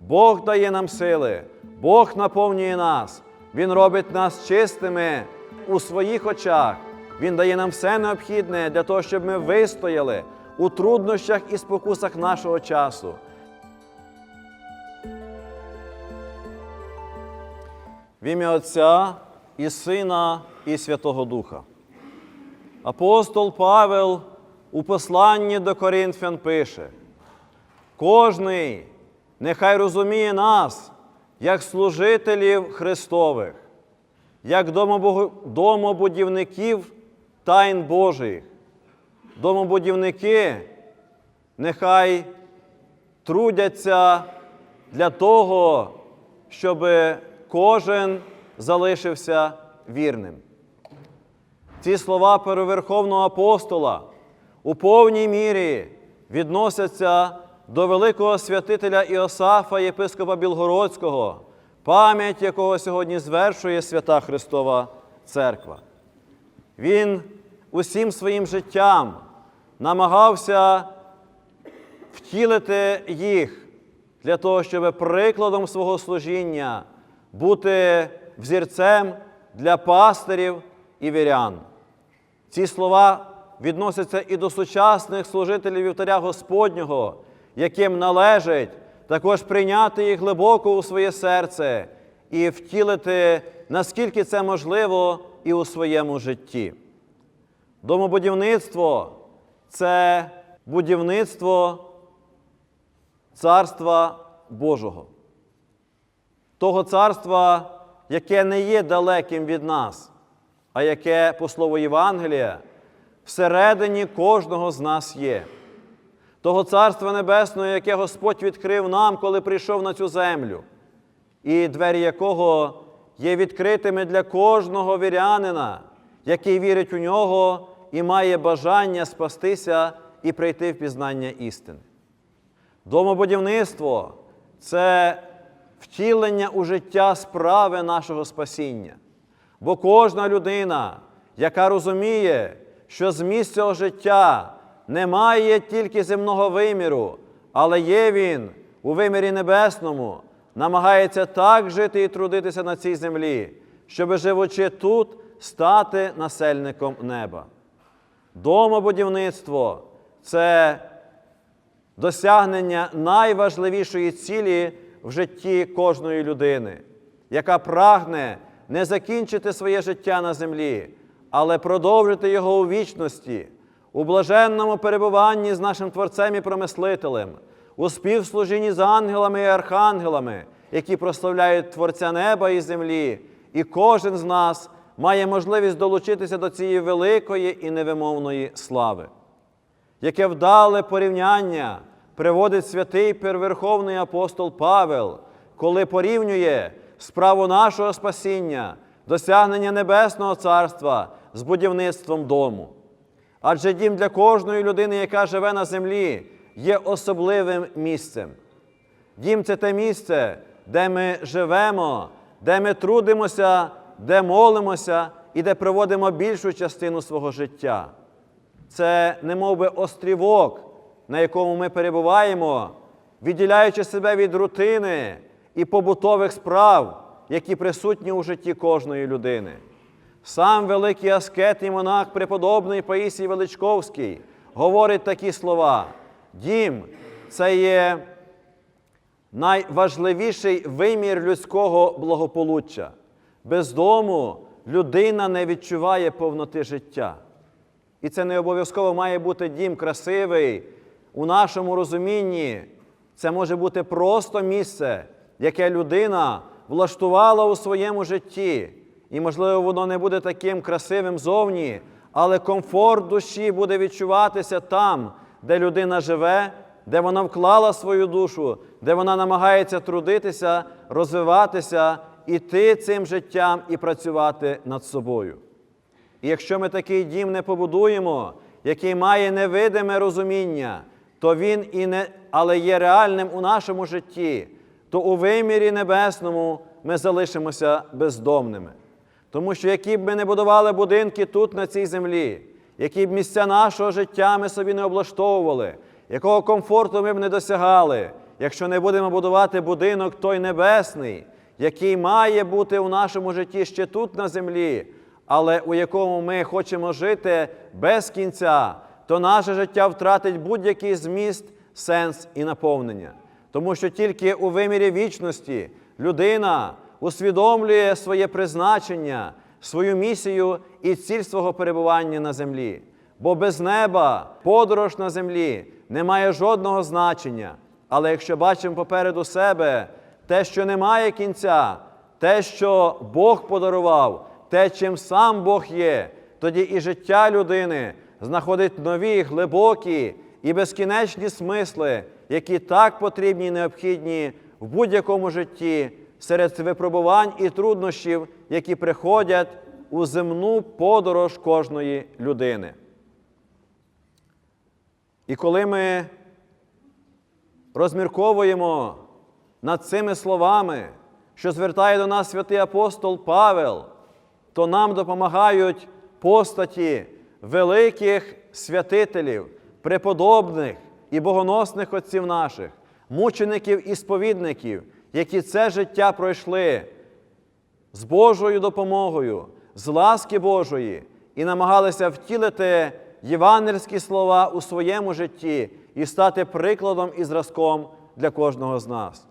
Бог дає нам сили, Бог наповнює нас, Він робить нас чистими у своїх очах. Він дає нам все необхідне для того, щоб ми вистояли у труднощах і спокусах нашого часу. В ім'я Отця і Сина, і Святого Духа. Апостол Павел у посланні до Коринфян пише: кожний нехай розуміє нас як служителів Христових, як домобудівників тайн Божих. Домобудівники нехай трудяться для того, щоб кожен залишився вірним. Ці слова переверховного апостола у повній мірі відносяться до великого святителя Іосафа, єпископа Білгородського, пам'ять якого сьогодні звершує свята Христова Церква. Він усім своїм життям намагався втілити їх для того, щоб прикладом свого служіння бути взірцем для пастирів і вірян. Ці слова відносяться і до сучасних служителів вівтаря Господнього, яким належить також прийняти їх глибоко у своє серце і втілити, наскільки це можливо, і у своєму житті. Домобудівництво це будівництво Царства Божого. Того царства, яке не є далеким від нас, а яке, по слову Євангелія, всередині кожного з нас є. Того Царства Небесного, яке Господь відкрив нам, коли прийшов на цю землю, і двері якого є відкритими для кожного вірянина, який вірить у нього і має бажання спастися і прийти в пізнання істини. Домобудівництво це втілення у життя справи нашого спасіння. Бо кожна людина, яка розуміє, що зміст цього життя немає тільки земного виміру, але є він у вимірі небесному, намагається так жити і трудитися на цій землі, щоби живучи тут, стати насельником неба. Домобудівництво це досягнення найважливішої цілі в житті кожної людини, яка прагне не закінчити своє життя на землі, але продовжити його у вічності, у блаженному перебуванні з нашим Творцем і промислителем, у співслужінні з ангелами і архангелами, які прославляють Творця неба і землі, і кожен з нас має можливість долучитися до цієї великої і невимовної слави яке вдале порівняння приводить святий перверховний апостол Павел, коли порівнює справу нашого спасіння, досягнення Небесного Царства з будівництвом дому. Адже дім для кожної людини, яка живе на землі, є особливим місцем. Дім це те місце, де ми живемо, де ми трудимося, де молимося і де проводимо більшу частину свого життя. Це не би острівок, на якому ми перебуваємо, відділяючи себе від рутини і побутових справ, які присутні у житті кожної людини. Сам великий аскет і монах преподобний Паїсій Величковський говорить такі слова: Дім це є найважливіший вимір людського благополуччя. Без дому людина не відчуває повноти життя. І це не обов'язково має бути дім красивий. У нашому розумінні це може бути просто місце, яке людина влаштувала у своєму житті. І, можливо, воно не буде таким красивим зовні, але комфорт душі буде відчуватися там, де людина живе, де вона вклала свою душу, де вона намагається трудитися, розвиватися, іти цим життям і працювати над собою. І якщо ми такий дім не побудуємо, який має невидиме розуміння, то він і не, але є реальним у нашому житті, то у вимірі небесному ми залишимося бездомними. Тому що які б ми не будували будинки тут, на цій землі, які б місця нашого життя ми собі не облаштовували, якого комфорту ми б не досягали, якщо не будемо будувати будинок той небесний, який має бути у нашому житті ще тут на землі, але у якому ми хочемо жити без кінця, то наше життя втратить будь-який зміст, сенс і наповнення. Тому що тільки у вимірі вічності людина усвідомлює своє призначення, свою місію і ціль свого перебування на землі. Бо без неба подорож на землі не має жодного значення. Але якщо бачимо попереду себе те, що не має кінця, те, що Бог подарував, те, чим сам Бог є, тоді і життя людини знаходить нові, глибокі і безкінечні смисли, які так потрібні і необхідні в будь-якому житті серед випробувань і труднощів, які приходять у земну подорож кожної людини. І коли ми розмірковуємо над цими словами, що звертає до нас святий апостол Павел, то нам допомагають постаті великих святителів, преподобних і богоносних отців наших, мучеників і сповідників, які це життя пройшли з Божою допомогою, з ласки Божої і намагалися втілити євангельські слова у своєму житті і стати прикладом і зразком для кожного з нас.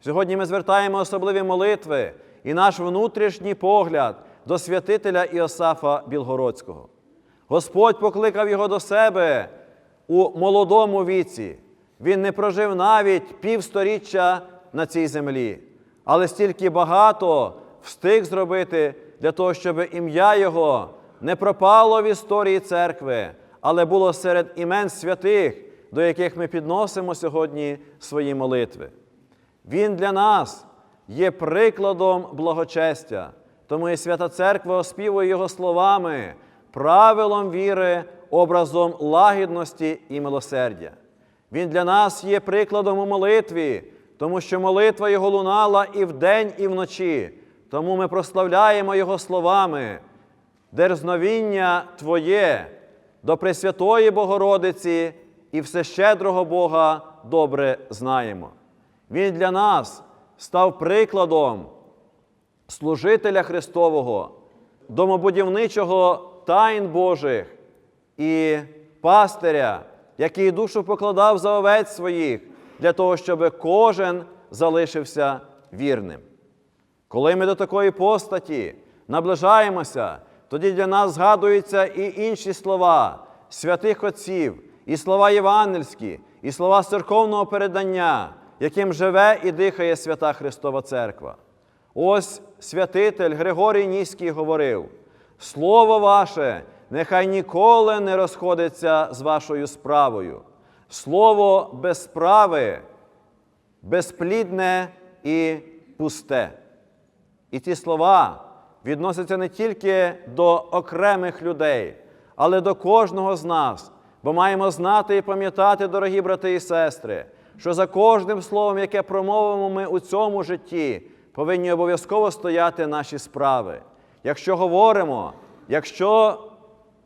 Сьогодні ми звертаємо особливі молитви і наш внутрішній погляд до святителя Іосафа Білгородського. Господь покликав його до себе у молодому віці. Він не прожив навіть півсторіччя на цій землі, але стільки багато встиг зробити для того, щоб ім'я Його не пропало в історії церкви, але було серед імен святих, до яких ми підносимо сьогодні свої молитви. Він для нас є прикладом благочестя, тому і Свята Церква оспівує Його словами, правилом віри, образом лагідності і милосердя. Він для нас є прикладом у молитві, тому що молитва Його лунала і вдень, і вночі. Тому ми прославляємо Його словами, дерзновіння Твоє до Пресвятої Богородиці і всещедрого Бога добре знаємо. Він для нас став прикладом служителя Христового, домобудівничого тайн Божих і пастиря, який душу покладав за овець своїх, для того, щоб кожен залишився вірним. Коли ми до такої постаті наближаємося, тоді для нас згадуються і інші слова святих отців, і слова євангельські, і слова церковного передання, яким живе і дихає свята Христова Церква. Ось святитель Григорій Ніський говорив: Слово ваше нехай ніколи не розходиться з вашою справою. Слово без справи, безплідне і пусте. І ці слова відносяться не тільки до окремих людей, але до кожного з нас, бо маємо знати і пам'ятати, дорогі брати і сестри, що за кожним словом, яке промовимо ми у цьому житті, повинні обов'язково стояти наші справи. Якщо говоримо, якщо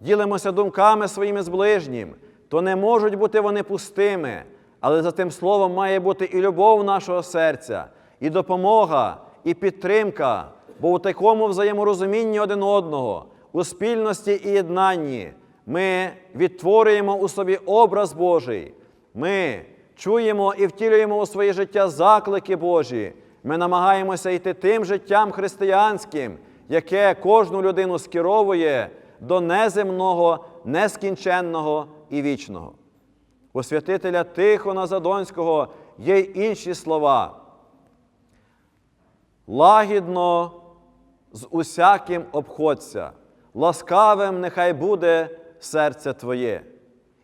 ділимося думками своїми з ближнім, то не можуть бути вони пустими, але за тим словом має бути і любов нашого серця, і допомога, і підтримка, бо у такому взаєморозумінні один одного, у спільності і єднанні ми відтворюємо у собі образ Божий. Ми чуємо і втілюємо у своє життя заклики Божі. Ми намагаємося йти тим життям християнським, яке кожну людину скеровує до неземного, нескінченного і вічного. У святителя Тихона Задонського є й інші слова. Лагідно з усяким обходься, ласкавим нехай буде серце Твоє.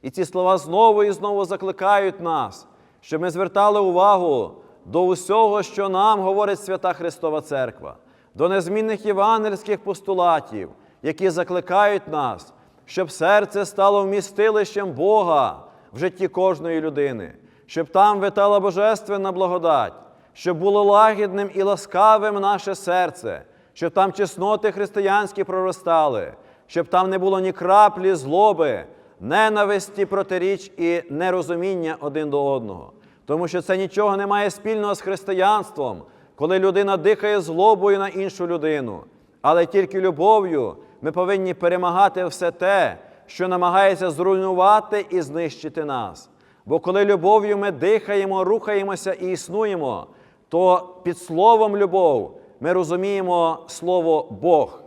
І ці слова знову і знову закликають нас, щоб ми звертали увагу до усього, що нам говорить Свята Христова Церква, до незмінних євангельських постулатів, які закликають нас, щоб серце стало вмістилищем Бога в житті кожної людини, щоб там витала Божественна благодать, щоб було лагідним і ласкавим наше серце, щоб там чесноти християнські проростали, щоб там не було ні краплі злоби, ненависті протиріч і нерозуміння один до одного. Тому що це нічого не має спільного з християнством, коли людина дихає злобою на іншу людину. Але тільки любов'ю ми повинні перемагати все те, що намагається зруйнувати і знищити нас. Бо коли любов'ю ми дихаємо, рухаємося і існуємо, то під словом любов ми розуміємо слово Бог.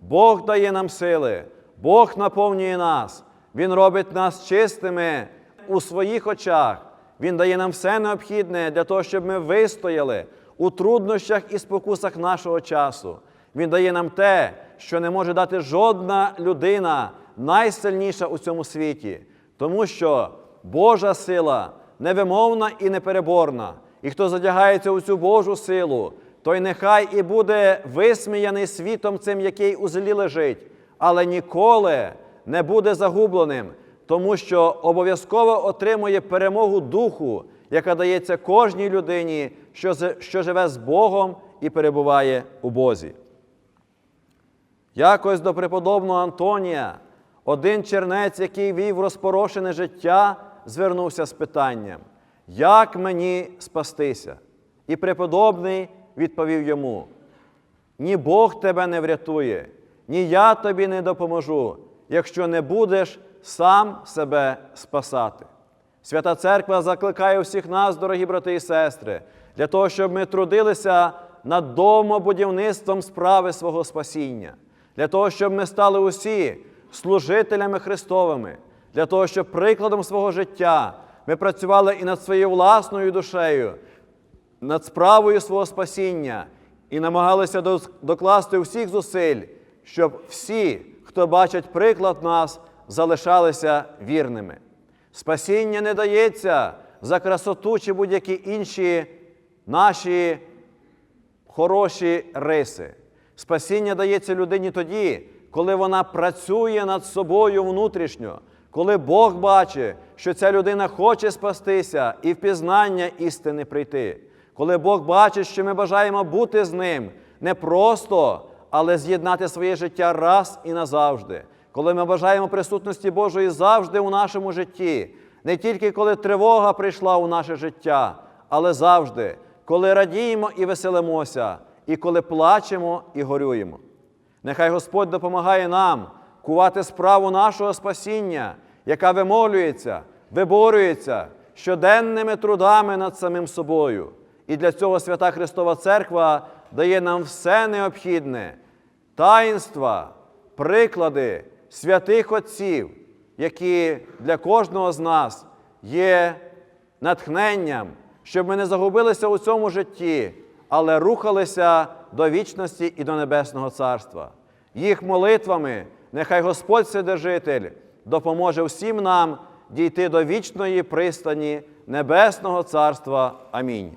Бог дає нам сили, Бог наповнює нас, Він робить нас чистими у своїх очах. Він дає нам все необхідне для того, щоб ми вистояли у труднощах і спокусах нашого часу. Він дає нам те, що не може дати жодна людина, найсильніша у цьому світі, тому що Божа сила невимовна і непереборна. І хто задягається у цю Божу силу, той нехай і буде висміяний світом цим, який у злі лежить, але ніколи не буде загубленим, тому що обов'язково отримує перемогу духу, яка дається кожній людині, що, що живе з Богом і перебуває у Бозі. Якось до преподобного Антонія один чернець, який вів розпорошене життя, звернувся з питанням, як мені спастися? І преподобний відповів йому: ні Бог тебе не врятує, ні я тобі не допоможу, якщо не будеш сам себе спасати. Свята Церква закликає всіх нас, дорогі брати і сестри, для того, щоб ми трудилися над домобудівництвом справи свого спасіння, для того, щоб ми стали усі служителями Христовими, для того, щоб прикладом свого життя ми працювали і над своєю власною душею, над справою свого спасіння і намагалися докласти всіх зусиль, щоб всі, хто бачить приклад нас, залишалися вірними. Спасіння не дається за красоту чи будь-які інші наші хороші риси. Спасіння дається людині тоді, коли вона працює над собою внутрішньо, коли Бог бачить, що ця людина хоче спастися і в пізнання істини прийти. Коли Бог бачить, що ми бажаємо бути з ним не просто, але з'єднати своє життя раз і назавжди. Коли ми бажаємо присутності Божої завжди у нашому житті, не тільки коли тривога прийшла у наше життя, але завжди, коли радіємо і веселимося, і коли плачемо і горюємо. Нехай Господь допомагає нам кувати справу нашого спасіння, яка вимолюється, виборюється щоденними трудами над самим собою. І для цього Свята Христова Церква дає нам все необхідне, таїнства, приклади святих Отців, які для кожного з нас є натхненням, щоб ми не загубилися у цьому житті, але рухалися до вічності і до Небесного Царства. Їх молитвами нехай Господь Вседержитель допоможе всім нам дійти до вічної пристані Небесного Царства. Амінь.